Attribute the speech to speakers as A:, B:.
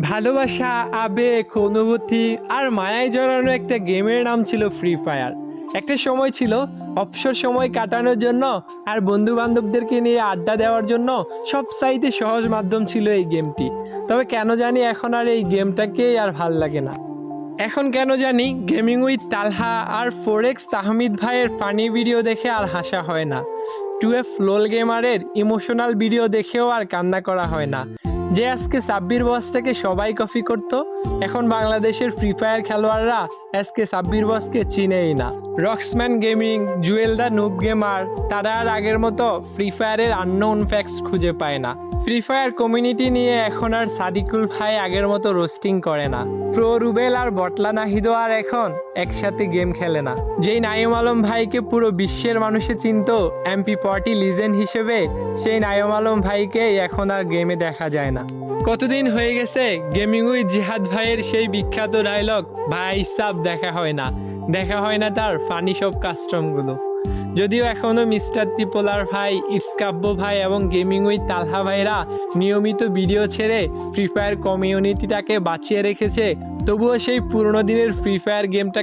A: ভালোবাসা, আবেগ, অনুভূতি আর মায়ায় জড়ানো একটা গেমের নাম ছিল ফ্রি ফায়ার একটা সময় ছিল অবসর সময় কাটানোর জন্য আর বন্ধু বান্ধবদেরকে নিয়ে আড্ডা দেওয়ার জন্য সব সাইতে সহজ মাধ্যম ছিল এই গেমটি। তবে কেন জানি এখন আর এই গেমটাকেই আর ভালো লাগে না। এখন কেন জানি গেমিং উইথ তালহা আর ফোরেক্স তাহমিদ ভাইয়ের ফানি ভিডিও দেখে আর হাসা হয় না। টুয়েলভ লোল গেমারের ইমোশনাল ভিডিও দেখেও আর কান্না করা হয় না। যে আজকে সাব্বির বসটাকে সবাই কপি করত, এখন বাংলাদেশের ফ্রি ফায়ার খেলোয়াড়রা আজকে সাব্বির বসকে চিনেই না। Roxman gaming Jewel the noob gamer তারা আর আগের মতো ফ্রি ফায়ারের আননোন ফ্যাক্টস খুঁজে পায় না। ফ্রি ফায়ার কমিউনিটি নিয়ে এখন আর সাদিকুল ভাই আগের মতো রোস্টিং করে না। প্রো রুবেল আর বটলা নাহিদও আর এখন একসাথে গেম খেলে না। যেই নাইম আলম ভাইকে পুরো বিশ্বের মানুষে চিনত এমপি পার্টি লিজেন্ড হিসেবে, সেই নাইম আলম ভাইকে এখন আর গেমে দেখা যায় না। কতদিন হয়ে গেছে গেমিং উইথ জিহাদ ভাইয়ের সেই বিখ্যাত ডায়লগ ভাই সাব দেখা হয় না। দেখা হয় না তার ফানি সব কাস্টমগুলো যদিও এখনও মিস্টার ত্রিপোলার ভাই ইটসকাব্য ভাই এবং গেমিং উই তালহা ভাইরা নিয়মিত ভিডিও ছেড়ে ফ্রি ফায়ার কমিউনিটিটাকে বাঁচিয়ে রেখেছে, তবুও সেই পুরনো দিনের ফ্রি ফায়ার গেমটা